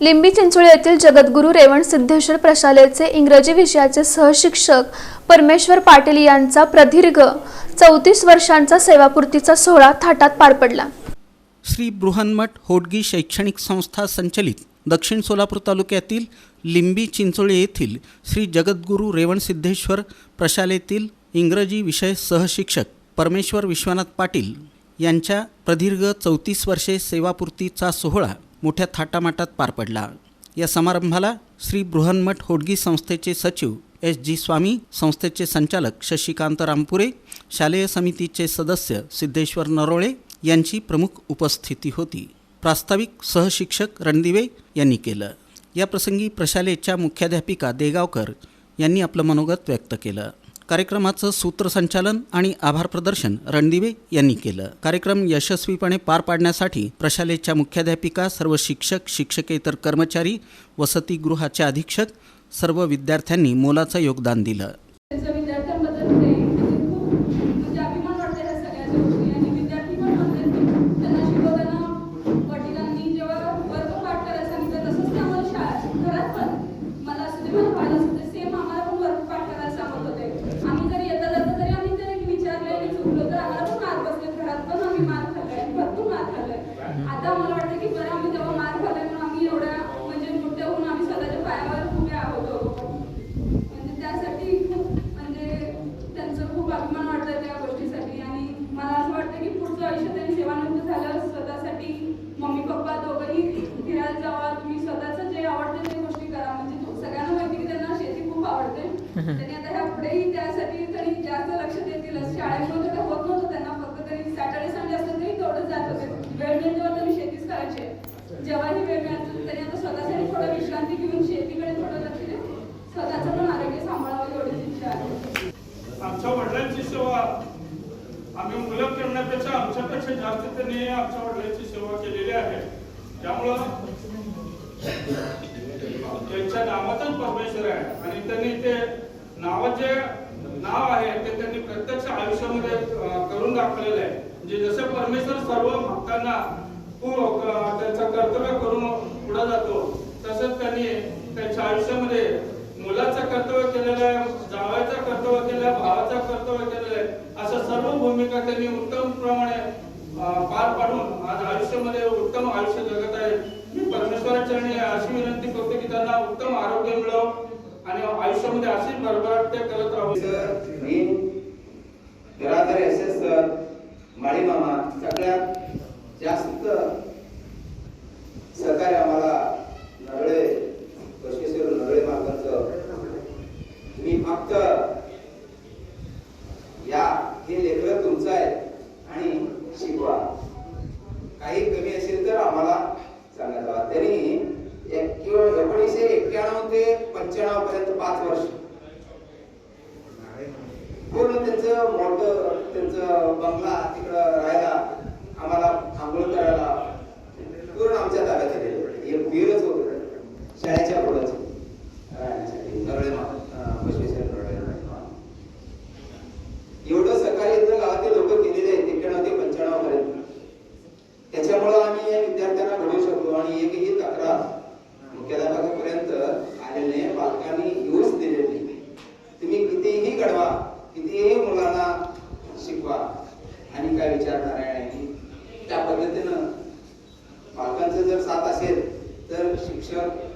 लिंबी चिंचोळी येथील जगद्गुरू रेवण सिद्धेश्वर प्रशालेचे इंग्रजी विषयाचे सहशिक्षक परमेश्वर पाटील यांचा प्रदीर्घ चौतीस वर्षांचा सेवापूर्तीचा सोहळा थाटात पार पडला. श्री बृहन्मठ होडगी शैक्षणिक संस्था संचलित दक्षिण सोलापूर तालुक्यातील लिंबी चिंचोळी येथील श्री जगद्गुरू रेवणसिद्धेश्वर प्रशालेतील इंग्रजी विषय सहशिक्षक परमेश्वर विश्वनाथ पाटील यांच्या प्रदीर्घ चौतीस वर्षे सेवापूर्तीचा सोहळा मोठ्या थाटामाटात पार पडला. या समारंभाला श्री बृहन्मठ होडगी संस्थेचे सचिव एस जी स्वामी संस्थेचे संचालक शशिकांत रामपुरे शालेय समितीचे सदस्य सिद्धेश्वर नरोळे यांची प्रमुख उपस्थिती होती. प्रास्ताविक सहशिक्षक रणदिवे यांनी केलं. या प्रसंगी प्रशालेच्या मुख्याध्यापिका देगावकर यांनी आपलं मनोगत व्यक्त केलं. कार्यक्रमाचं सूत्रसंचालन आणि आभार प्रदर्शन रणदिवे यांनी केलं. कार्यक्रम यशस्वीपणे पार पाडण्यासाठी प्रशालेच्या मुख्याध्यापिका सर्व शिक्षक शिक्षकेतर कर्मचारी वसतिगृहाचे अधीक्षक सर्व विद्यार्थ्यांनी मोलाचं योगदान दिलं त्यांचं विद्यार्थ्यांबद्दल ते म्हणजे खूप म्हणजे अभिमान वाटते ह्या सगळ्या गोष्टी आणि विद्यार्थी पण म्हणतात की त्यांना शिकवताना वडिलांनी जेव्हा वर्ग पाठ करायला सांगितलं तसंच ते आम्हाला शाळा घरात पण मला असू दे मला पाहिलं असू दे सेम आम्हाला पण वर्ग पाठ करायला सांगत होते आम्ही जरी येता जाता तरी आम्ही जरी विचारले आणि चुकलो तर आम्हाला पण मार्क बसले घरात पण आम्ही मार्क खाल्लाय. भरपूर मार्क खाल्लाय. आता मला वाटतं की बरं आम्ही तेव्हा मार्क खाल्लाय म्हणून आम्ही एवढ्या म्हणजे मोठ्या होऊन आम्ही स्वतःच्या पायावर उभे आहोत. म्हणजे त्यासाठी खूप म्हणजे त्यांचं खूप अभिमान वाटतं त्या गोष्टीसाठी. आणि मला असं वाटतं की पुढचं आयुष्य त्यांनी सेवानिवृत्त झालं स्वतःसाठी मम्मी पप्पा दोघंही फिरायला जावा. तुम्ही स्वतःचं जे आवडते ते गोष्टी करा. म्हणजे सगळ्यांना माहिती की त्यांना शेती खूप आवडते. त्यांनी आता ह्या पुढेही त्यासाठी तरी जास्त लक्ष देतीलच. शाळेमध्ये तर होत नव्हतं त्यांना फक्त तरी सॅटर्डे संडे असलं तरी तेवढंच जात होते वेळ मिळेल तेव्हा त्यांनी शेतीच करायचे जेव्हाही वेळ मिळाल तरी आता स्वतःसाठी थोडं विश्रांती घेऊन शेतीकडे थोडं लक्ष देऊन स्वतःचं पण आरोग्य सांभाळावं एवढीच इच्छा आहे. आमच्या वडिलांची सेवा आम्ही मुलं करण्यापेक्षा आमच्यापेक्षा जास्त त्यांनी आमच्या वडिलांची सेवा केलेली आहे. त्यामुळं त्यांच्या नावातच परमेश्वर आहे आणि त्यांनी ते नावाचे नाव आहे ते त्यांनी प्रत्यक्ष आयुष्यामध्ये करून दाखवलेलं आहे. म्हणजे जसे परमेश्वर सर्व भक्तांना हो, खूप त्यांचं कर्तव्य करून पुढे जातो. तसंच त्यांनी त्यांच्या आयुष्यामध्ये मुलाचं कर्तव्य केलेलं आहे जावायचं कर्तव्य केलं आहे भावाचं कर्तव्य केलेलं आहे असं सर्व भूमिका त्यांनी उत्तम प्रमाणे पार पाडून आज आयुष्यामध्ये उत्तम आयुष्य जगत आहे मी परमेश्वराचरणी अशी विनंती करतो की त्यांना उत्तम आरोग्य मिळव आणि आयुष्यामध्ये अशीच भरभराट ते करत राहू सर मी बिरादर एस एस सर. माळी मामा सगळ्यात जास्त सरकारी आम्हाला नरळे बसवेश्वर नरळे मार्गाचं मी फक्त या हे लेखक तुमचं आहे आणि शिकवा. काही कमी असेल तर आम्हाला सांगायला त्यांनी एकोणीसशे एक्क्याण्णव ते पंच्याण्णव पर्यंत पाच वर्ष पूर्ण त्यांचं मोठं त्यांचं बंगला तिकडं राहायला आम्हाला आंघोळ करायला पूर्ण आमच्या ताब्यात आलेलं एक बीरच होत शाळेच्या पुढंच राहण्यासाठी नरळे मा अं, बसवेश्वर नरळे मा. एवढं सहकार्य इथं गावातील लोक केलेले आहेत एक्क्याण्णव ते पंच्याण्णव पर्यंत त्याच्यामुळं आम्ही या विद्यार्थ्यांना घडवू शकलो आणि एकही तक्रार मुख्याध्यापकापर्यंत आलेली नाही पालकांनी येऊच दिलेली नाही. तुम्ही कितीही घडवा कितीही मुलांना शिकवा आणि काय विचारणार आहे नाही त्या पद्धतीनं पालकांचं जर साथ असेल तर शिक्षक